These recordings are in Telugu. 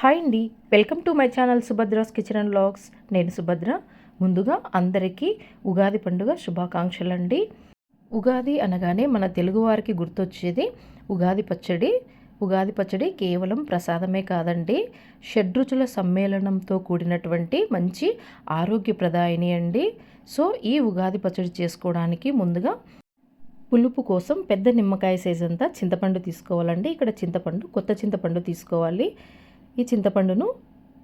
హాయ్ అండి. Welcome to my channel Subhadra's kitchen and vlogs నేను సుభద్ర. ముందుగా అందరికీ ఉగాది పండుగ శుభాకాంక్షలు అండి ఉగాది అనగానే మన తెలుగువారికి గుర్తొచ్చేది ఉగాది పచ్చడి. ఉగాది పచ్చడి కేవలం ప్రసాదమే కాదండి. షడ్రుచుల సమ్మేళనంతో కూడినటువంటి మంచి ఆరోగ్యప్రదాయిని అండి. సో ఈ ఉగాది పచ్చడి చేసుకోవడానికి ముందుగా పులుపు కోసం పెద్ద నిమ్మకాయ సైజ్ అంతా చింతపండు తీసుకోవాలండి. ఇక్కడ చింతపండు కొత్త చింతపండు తీసుకోవాలి. ఈ చింతపండును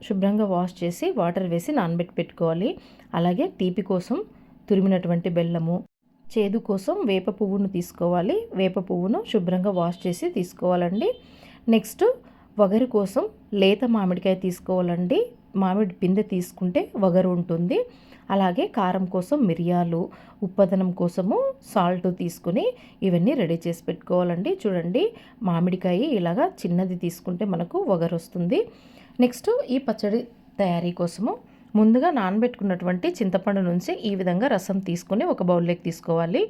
శుభ్రంగా వాష్ చేసి వాటర్ వేసి నానబెట్టి పెట్టుకోవాలి. అలాగే తీపి కోసం తురిమినటువంటి బెల్లము చేదు కోసం వేప పువ్వును తీసుకోవాలి. వేప పువ్వును శుభ్రంగా వాష్ చేసి తీసుకోవాలండి. నెక్స్ట్ వగరు కోసం లేత మామిడికాయ తీసుకోవాలండి. మామిడి పిందె తీసుకుంటే వగరు ఉంటుంది. అలాగే కారం కోసం మిరియాలు ఉప్పదనం కోసము సాల్ట్ తీసుకుని ఇవన్నీ రెడీ చేసి పెట్టుకోవాలండి. చూడండి మామిడికాయ ఇలాగా చిన్నది తీసుకుంటే మనకు వగరు వస్తుంది నెక్స్ట్ ఈ పచ్చడి తయారీ కోసము ముందుగా నానబెట్టుకున్నటువంటి చింతపండు నుంచి ఈ విధంగా రసం తీసుకుని ఒక బౌల్లోకి తీసుకోవాలి.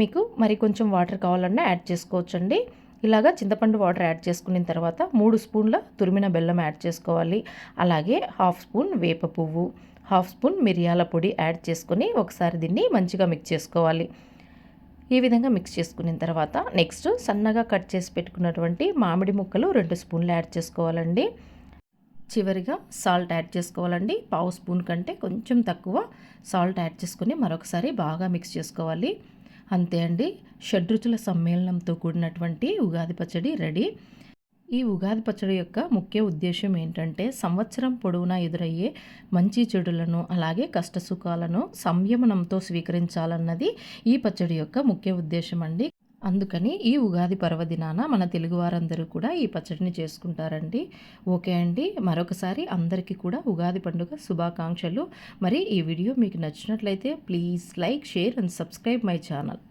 మీకు మరి కొంచెం వాటర్ కావాలన్నా యాడ్ చేసుకోవచ్చండి. ఇలాగ చింతపండు వాటర్ యాడ్ చేసుకున్న తర్వాత మూడు స్పూన్ల తురిమిన బెల్లం యాడ్ చేసుకోవాలి. అలాగే హాఫ్ స్పూన్ వేప పువ్వు హాఫ్ స్పూన్ మిరియాల పొడి యాడ్ చేసుకొని ఒకసారి దీన్ని మంచిగా మిక్స్ చేసుకోవాలి. ఈ విధంగా మిక్స్ చేసుకున్న తర్వాత నెక్స్ట్ సన్నగా కట్ చేసి పెట్టుకున్నటువంటి మామిడి ముక్కలు రెండు స్పూన్లు యాడ్ చేసుకోవాలండి. చివరిగా సాల్ట్ యాడ్ చేసుకోవాలండి. పావు స్పూన్ కంటే కొంచెం తక్కువ సాల్ట్ యాడ్ చేసుకొని మరొకసారి బాగా మిక్స్ చేసుకోవాలి. అంతే అండి. షడ్రుచుల సమ్మేళనంతో కూడినటువంటి ఉగాది పచ్చడి రెడీ. ఈ ఉగాది పచ్చడి యొక్క ముఖ్య ఉద్దేశం ఏంటంటే సంవత్సరం పొడవునా ఎదురయ్యే మంచి చెడులను అలాగే కష్టసుఖాలను సంయమనంతో స్వీకరించాలన్నది ఈ పచ్చడి యొక్క ముఖ్య ఉద్దేశం అండి అందుకని ఈ ఉగాది పర్వదినాన మన తెలుగువారందరూ కూడా ఈ పచ్చడిని చేసుకుంటారండి. ఓకే అండి. మరొకసారి అందరికీ కూడా ఉగాది పండుగ శుభాకాంక్షలు. మరి ఈ వీడియో మీకు నచ్చినట్లయితే please like share and subscribe my channel.